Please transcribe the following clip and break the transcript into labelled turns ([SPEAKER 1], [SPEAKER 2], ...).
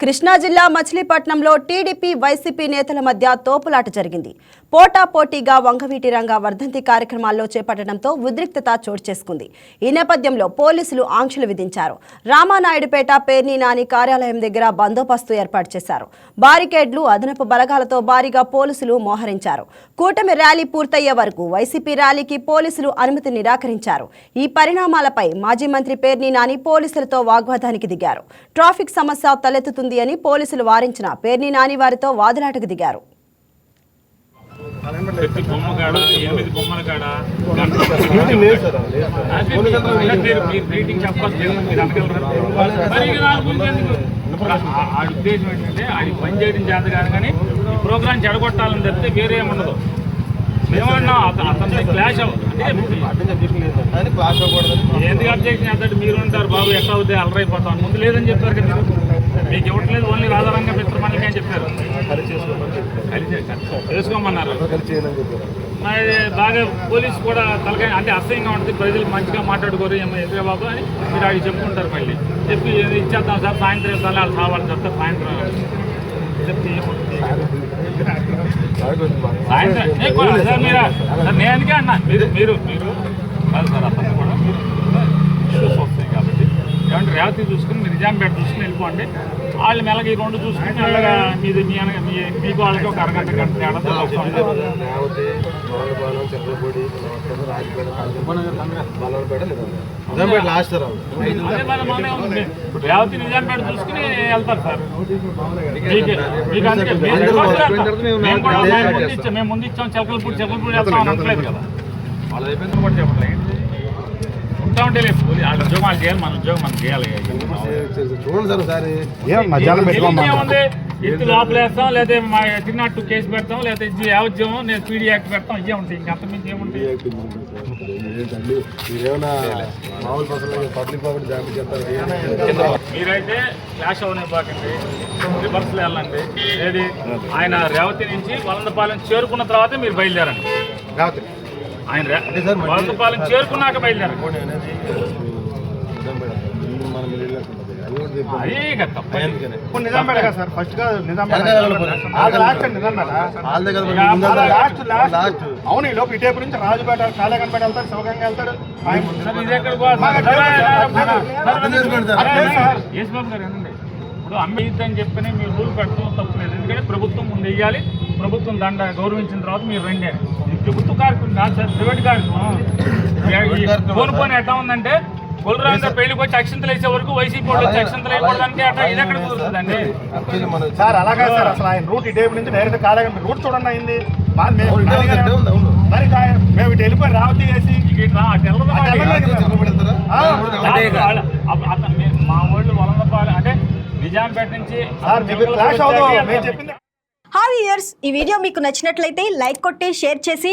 [SPEAKER 1] కృష్ణా జిల్లా మచిలీపట్నంలో TDP YCP నేతల మధ్య తోపులాట జరిగింది. పోటాపోటీగా వంగవీటి రంగ వర్ధంతి కార్యక్రమాల్లో చేపట్టడంతో ఉద్రిక్తత చోటు చేసుకుంది. ఈ నేపథ్యంలో పోలీసులు ఆంక్షలు విధించారు. రామానాయుడుపేట పేర్ని నాని కార్యాలయం దగ్గర బందోబస్తు ఏర్పాటు చేశారు. బారికేడ్లు అదనపు బలగాలతో భారీగా పోలీసులు మోహరించారు. కూటమి ర్యాలీ పూర్తయ్యే వరకు వైసీపీ ర్యాలీకి పోలీసులు అనుమతి నిరాకరించారు. ఈ పరిణామాలపై మాజీ మంత్రి పేర్ని నాని పోలీసులతో వాగ్వాదానికి దిగారు. ట్రాఫిక్ సమస్య తలెత్తుతుంది అని పోలీసులు వారించిన పేర్ని నాని వారితో వాదులాటకు దిగారు.
[SPEAKER 2] ఉద్దేశం ఏంటంటే ఆడి పని చేయడం చేత కాదు కానీ ఈ ప్రోగ్రామ్ చెడగొట్టాలని తప్పితే వేరే ఉండదు మేమన్నా అతని క్లాష్ అంటే ఎందుకు అబ్జెక్షన్ చేస్తాడు? మీరు ఉంటారు బాబు ఎట్లా అవుతాయి అలరైపోతాం. ముందు లేదని చెప్పారు కదా. మీకు ఇవ్వట్లేదు ఓన్లీ రాధారంగ మిత్రమల్లికి అని చెప్పారు. కలిసి చేసుకోమన్నారు మరి బాగా పోలీస్ కూడా తలకాయ అంటే అసహ్యంగా ఉంటుంది ప్రజలు మంచిగా మాట్లాడుకోరు ఏమో ఎదురే బాబు అని మీరు అవి చెప్పుకుంటారు మళ్ళీ. చెప్పి ఇచ్చేద్దాం సార్ సాయంత్రం ఇస్తాను వాళ్ళు రావాలి చెప్తా సాయంత్రం చెప్తే సాయంత్రం సార్ మీరు సార్ నేను అన్నా. మీరు మీరు మీరు సార్ అతను రేవతి చూసుకుని మీరు నిజాంపేట చూసుకుని వెళ్ళిపోండి. వాళ్ళు మెల్లగా ఈ రెండు చూసుకుని మెల్లగా మీది మీ మీ మీకు వాళ్ళకి ఒక అరగంట గంట ఇప్పుడు రేవతి నిజాంపేట చూసుకుని వెళ్తారు సార్. మీకు అందుకే మేము కూడా ముందు ఇచ్చాం. మేము ముందు ఇచ్చాం. చెలకలపూడి చెలకలపూడి వెళ్తాం అని అనట్లేదు కదా. వాళ్ళ అయిపోయింది కూడా చెప్పట్లేదు ఉంటా ఉంటే ఉద్యోగం వాళ్ళు చేయాలి మన ఉద్యోగం మనం చేయాలి.
[SPEAKER 3] చూడండి సార్ ఒకసారి
[SPEAKER 4] మధ్యాహ్నం పెట్టుకోమా
[SPEAKER 2] ఏముంది? ఎత్తు లోపలేస్తాం లేదా మా తిన్నట్టు కేసు పెడతాం లేదా ఇది యావజ్యం నేను పీడీ యాక్ట్ పెడతాం ఇవే ఉంటాయి. ఇంకా అంతమించి ఏముంటాయి? మీరైతే క్లాష్ అవనే బాకండి. రివర్స్లో వెళ్ళండి. ఏది? ఆయన రేవతి నుంచి వలందపాలెం చేరుకున్న తర్వాతే మీరు బయలుదేరండి.
[SPEAKER 3] రాత్రి
[SPEAKER 2] ఆయన వలందపాలెం చేరుకున్నాక
[SPEAKER 4] కదా సార్ ఫస్ట్
[SPEAKER 3] కదా
[SPEAKER 4] లాస్ట్. అవును ఈ లోపు ఇటేపు నుంచి రాజుపేట కాలేకన్పేట వెళ్తాడు శివగంగా వెళ్తాడు.
[SPEAKER 2] యేసుబాబు గారు ఏనండి ఇప్పుడు అమ్మేయద్దు అని చెప్పని మీరు రూల్ పెట్టడం తప్పలేదు ఎందుకంటే ప్రభుత్వం ముందు వెయ్యాలి. ప్రభుత్వం దండ గౌరవించిన తర్వాత మీరు రండి ప్రభుత్వ ఫోన్ ఎట్లా ఉందంటే కులరాంగ పెళ్ళికి వచ్చి అక్షంతలు వేసే వరకు వైసీపీ వాళ్ళు వచ్చి అక్షంతలు వేయకూడదంటే అట్లా ఇది ఎక్కడ కుదురుతుందండి?
[SPEAKER 4] సార్ అలాగే సార్. అసలు ఆయన రూట్ ఇటేపు నుంచి డైరెక్ట్ కాలేకన్పేట రూట్ చూడండి అయింది.
[SPEAKER 3] ఇటే ఇటే.
[SPEAKER 4] మరి మేము ఇటు వెళ్ళిపోయి రావతి వేసి
[SPEAKER 2] మీ- వలందపాలెం అంటే నిజాంపేట నుంచి
[SPEAKER 5] హాయ్ ఇయర్స్ ఈ వీడియో మీకు నచ్చినట్లయితే లైక్ కొట్టి షేర్ చేసి